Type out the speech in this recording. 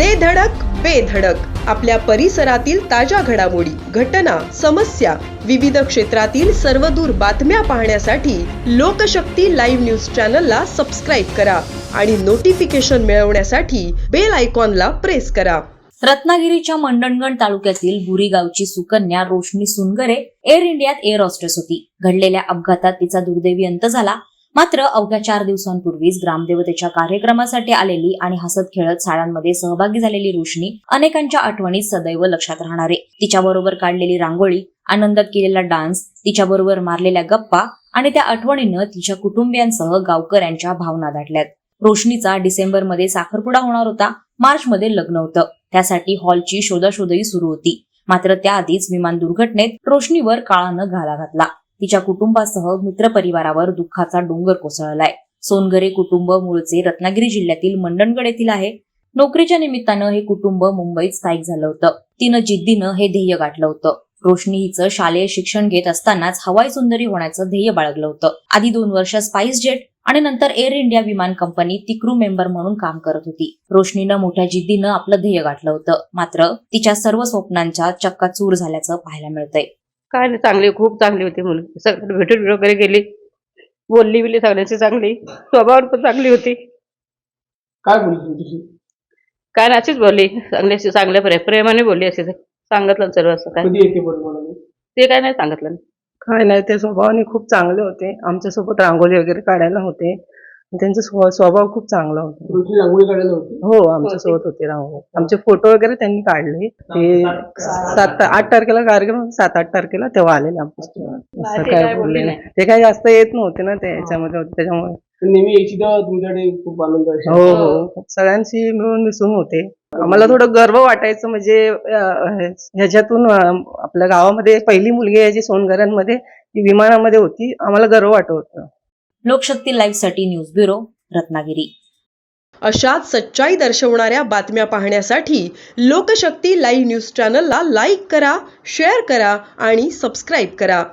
दे धडक बेधडक आपल्या परिसरातील ताज्या घडामोडी घटना समस्या विविध क्षेत्रातील सर्वदूर बातम्या पाहण्यासाठी लोकशक्ती लाईव्ह न्यूज चॅनलला सबस्क्राईब करा आणि नोटिफिकेशन मिळवण्यासाठी बेल आयकॉनला प्रेस करा. रत्नागिरीच्या मंडणगड तालुक्यातील बुरी गावची सुकन्या रोशनी सुनगरे एअर इंडियात एअर हॉस्टेस होती. घडलेल्या अपघातात तिचा दुर्दैवी अंत झाला. मात्र अवघ्या चार दिवसांपूर्वीच ग्रामदेवतेच्या कार्यक्रमासाठी आलेली आणि हसत खेळत शाळांमध्ये सहभागी झालेली रोशनी अनेकांच्या आठवणीत सदैव लक्षात राहणारे. तिच्याबरोबर काढलेली रांगोळी आनंदात केलेला डान्स तिच्याबरोबर मारलेल्या गप्पा आणि त्या आठवणीनं तिच्या कुटुंबियांसह गावकऱ्यांच्या भावना दाटल्यात. रोशनीचा डिसेंबरमध्ये साखरपुडा होणार होता मार्चमध्ये लग्न होतं. त्यासाठी हॉलची शोधाशोधही सुरू होती. मात्र त्याआधीच विमान दुर्घटनेत रोशनीवर काळानं घाला घातला. तिच्या कुटुंबासह मित्रपरिवारावर दुःखाचा डोंगर कोसळलाय. सोनगरे कुटुंब मूळचे रत्नागिरी जिल्ह्यातील मंडणगड येथील आहे. नोकरीच्या निमित्तानं हे कुटुंब मुंबईत स्थायिक झालं होतं. तिनं जिद्दीनं हे ध्येय गाठलं होतं. रोशनी हिचं शालेय शिक्षण घेत असतानाच हवाई सुंदरी होण्याचं ध्येय बाळगलं होतं. आधी दोन वर्ष स्पाइस जेट आणि नंतर एअर इंडिया विमान कंपनी ती क्रू मेंबर म्हणून काम करत होती. रोशनीनं मोठ्या जिद्दीनं आपलं ध्येय गाठलं होतं. मात्र तिच्या सर्व स्वप्नांच्या चक्काचूर झाल्याचं पाहायला मिळतंय. काय नाही चांगली खूप चांगली होती मुलगी. सगळं भेटून वगैरे गेली. बोलली बिलली सगळ्यांची चांगली. स्वभावावर पण चांगली होती. काय बोलली तुझी काय नाही अशीच बोलली. चांगल्याशी चांगल्या प्रे प्रेमाने बोलली अशी. सांगितलं सर्व असं काय. कधी येते बरं मला ते? काय नाही सांगितलं काय नाही ते स्वभावाने खूप चांगले होते. आमच्यासोबत रांगोळी वगैरे काढायला होते. त्यांचा स्व- स्वभाव खूप चांगला होता. रांगोळी काढायला होती? हो आमच्यासोबत होते रांगोळी. आमचे फोटो वगैरे त्यांनी काढले. ते सात आठ तारखेला कार्यक्रम होता, सात आठ तारखेला तेव्हा आलेले आमच्या असं काय बोलले नाही. ते काय जास्त येत नव्हते ना ते याच्यामध्ये होते. त्याच्यामुळे. तर नेहमी यायची तेव्हा तुमच्याकडे खूप आनंद आहे हो हो. सगळ्यांशी मिळून मिसळून होते. आम्हाला थोडं गर्व वाटायचं म्हणजे अं, ह्याच्यातून अं, आपल्या गावामध्ये पहिली मुलगी आहे जी सोनगऱ्यांमध्ये ती विमानामध्ये होती. आम्हाला गर्व वाटत होतं. लोकशक्ती लाईव्हसाठी न्यूज ब्युरो रत्नागिरी. अशाच सच्चाई दर्शवणाऱ्या बातम्या पाहण्यासाठी लोकशक्ती लाईव्ह न्यूज चॅनलला लाईक करा शेअर करा आणि सबस्क्राईब करा.